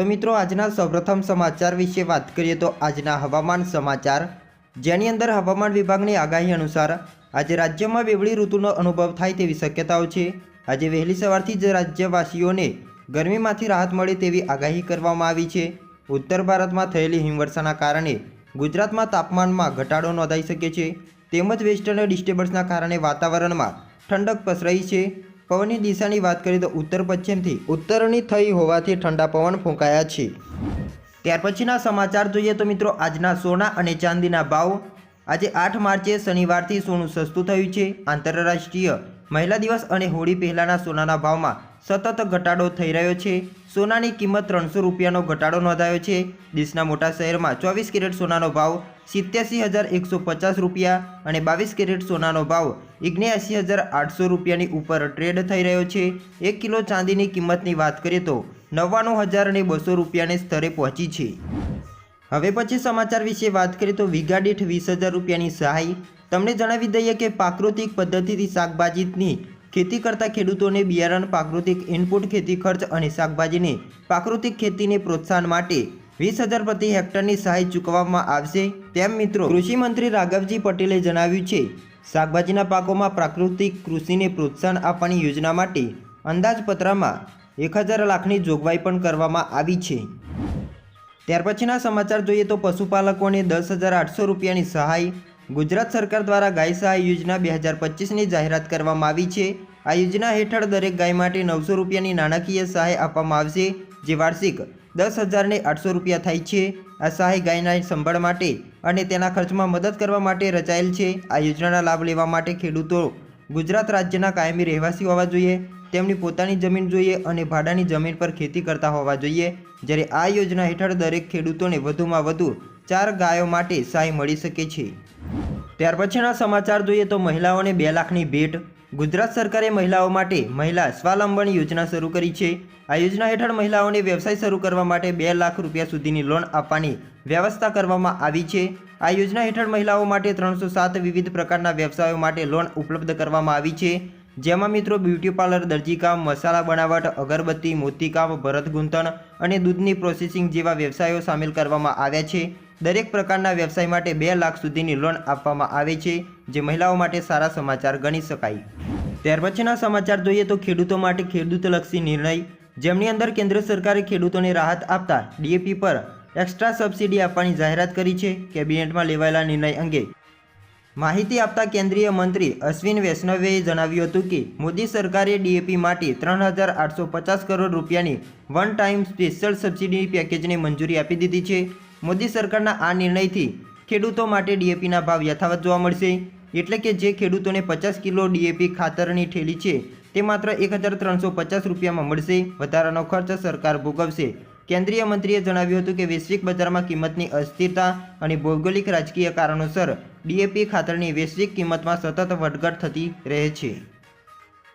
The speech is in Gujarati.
તો મિત્રો, આજના સૌપ્રથમ સમાચાર વિશે વાત કરીએ તો આજના હવામાન સમાચાર. જેની અંદર હવામાન વિભાગની આગાહી અનુસાર, આજે રાજ્યમાં બેવડી ઋતુનો અનુભવ થાય તેવી શક્યતાઓ છે. આજે વહેલી સવારથી જ રાજ્યવાસીઓને ગરમીમાંથી રાહત મળે તેવી આગાહી કરવામાં આવી છે. ઉત્તર ભારતમાં થયેલી હિમવર્ષાના કારણે ગુજરાતમાં તાપમાનમાં ઘટાડો નોંધાઈ શકે છે. તેમજ વેસ્ટર્ન ડિસ્ટર્બન્સના કારણે વાતાવરણમાં ઠંડક પસરાઈ છે. પવનની દિશાની વાત કરીએ તો ઉત્તર પશ્ચિમથી ઉત્તરની થઈ હોવાથી ઠંડા પવન ફૂંકાયા છે. ત્યાર પછીના સમાચાર જોઈએ તો મિત્રો આજના સોના અને ચાંદીના ભાવ. આજે આઠ માર્ચે શનિવારથી સોનું સસ્તું થયું છે. આંતરરાષ્ટ્રીય મહિલા દિવસ અને હોળી પહેલાંના સોનાના ભાવમાં સતત ઘટાડો થઈ રહ્યો છે. સોનાની કિંમત ત્રણસો રૂપિયાનો ઘટાડો નોંધાયો છે. દેશના મોટા શહેરમાં ચોવીસ કેરેટ સોનાનો ભાવ સિત્યાસી હજાર એકસો પચાસ રૂપિયા અને બાવીસ કેરેટ સોનાનો ભાવ ઓગણ્યાસી હજાર આઠસો રૂપિયાની ઉપર ટ્રેડ થઈ રહ્યો છે. એક કિલો ચાંદીની કિંમતની વાત કરીએ તો નવ્વાણું હજાર અને બસો રૂપિયાને સ્તરે પહોંચી છે. હવે પછી સમાચાર વિશે વાત કરીએ તો વીઘા વીસ હજાર રૂપિયાની સહાય. તમને જણાવી દઈએ કે પ્રાકૃતિક પદ્ધતિથી શાકભાજીની ખેતી કરતા ખેડૂતોને બિયારણ, પ્રાકૃતિક ઇનપુટ ખેતી ખર્ચ અને શાકભાજીની પ્રાકૃતિક ખેતીને પ્રોત્સાહન માટે વીસ હજાર પ્રતિ હેક્ટરની સહાય ચૂકવવામાં આવશે. તેમ મિત્રો કૃષિમંત્રી રાઘવજી પટેલે જણાવ્યું છે, શાકભાજીના પાકોમાં પ્રાકૃતિક કૃષિને પ્રોત્સાહન આપવાની યોજના માટે અંદાજપત્રમાં એક હજાર લાખની જોગવાઈ પણ કરવામાં આવી છે. ત્યાર પછીના સમાચાર જોઈએ તો પશુપાલકોને દસ હજાર આઠસો રૂપિયાની સહાય ગુજરાત સરકાર દ્વારા ગાય સહાય યોજના બે હજાર પચીસની જાહેરાત કરવામાં આવી છે. આ યોજના હેઠળ દરેક ગાય માટે નવસો રૂપિયાની નાણાકીય સહાય આપવામાં આવશે, જે વાર્ષિક દસ હજારને આઠસો રૂપિયા થાય છે. આ સહાય ગાયના સંભાળ માટે અને તેના ખર્ચમાં મદદ કરવા માટે રચાયેલ છે. આ યોજનાના લાભ લેવા માટે ખેડૂતો ગુજરાત રાજ્યના કાયમી રહેવાસી હોવા જોઈએ, તેમની પોતાની જમીન જોઈએ અને ભાડાની જમીન પર ખેતી કરતા હોવા જોઈએ. જ્યારે આ યોજના હેઠળ દરેક ખેડૂતોને વધુમાં વધુ ચાર ગાયો માટે સહાય મળી શકે છે. ત્યાર પછીના સમાચાર જોઈએ તો મહિલાઓને બે લાખની ભેટ. ગુજરાત સરકારે મહિલાઓ માટે મહિલા સ્વાવલંબન યોજના શરૂ કરી છે. આ યોજના હેઠળ મહિલાઓને વ્યવસાય શરૂ કરવા માટે બે લાખ રૂપિયા સુધીની લોન આપવાની વ્યવસ્થા કરવામાં આવી છે. આ યોજના હેઠળ મહિલાઓ માટે ત્રણસો સાત વિવિધ પ્રકારના વ્યવસાયો માટે લોન ઉપલબ્ધ કરવામાં આવી છે. જેમાં મિત્રો બ્યુટી પાર્લર દરજીકામ મસાલા બનાવટ, અગરબત્તી મોતીકામ ભરત ગૂંથણ અને દૂધની પ્રોસેસિંગ જેવા વ્યવસાયો સામેલ કરવામાં આવ્યા છે. દરેક પ્રકારના વ્યવસાય માટે બે લાખ સુધીની લોન આપવામાં આવે છે, જે મહિલાઓ માટે સારા સમાચાર ગણી શકાય. ત્યાર પછીના સમાચાર જોઈએ તો ખેડૂતો માટે ખેડૂતલક્ષી નિર્ણય. જેમની અંદર કેન્દ્ર સરકારે ખેડૂતોને રાહત આપતા ડીએપી પર એક્સ્ટ્રા સબસિડી આપવાની જાહેરાત કરી છે, કેબિનેટમાં લેવાયેલા નિર્ણય અંગે. માહિતી આપતા કેન્દ્રીય મંત્રી અશ્વિન વૈષ્ણવે જણાવ્યું હતું કે, મોદી સરકારે ડીએપી માટે ત્રણ હજાર આઠસો પચાસ કરોડ રૂપિયાની વન ટાઈમ સ્પેશિયલ સબસિડી પેકેજને મંજૂરી આપી દીધી છે. મોદી સરકારના આ નિર્ણયથી ખેડૂતો માટે ડીએપીના ભાવ યથાવત જોવા મળશે. એટલે કે જે ખેડૂતોને પચાસ કિલો ડીએપી ખાતરની ઠેલી છે, તે માત્ર એક હજાર ત્રણસો પચાસ રૂપિયામાં મળશે. વધારાનો ખર્ચ સરકાર ભોગવશે. કેન્દ્રીય મંત્રીએ જણાવ્યું હતું કે વૈશ્વિક બજારમાં કિંમતની અસ્થિરતા અને ભૌગોલિક રાજકીય કારણોસર ડીએપી ખાતરની વૈશ્વિક કિંમતમાં સતત વધઘટ થતી રહે છે.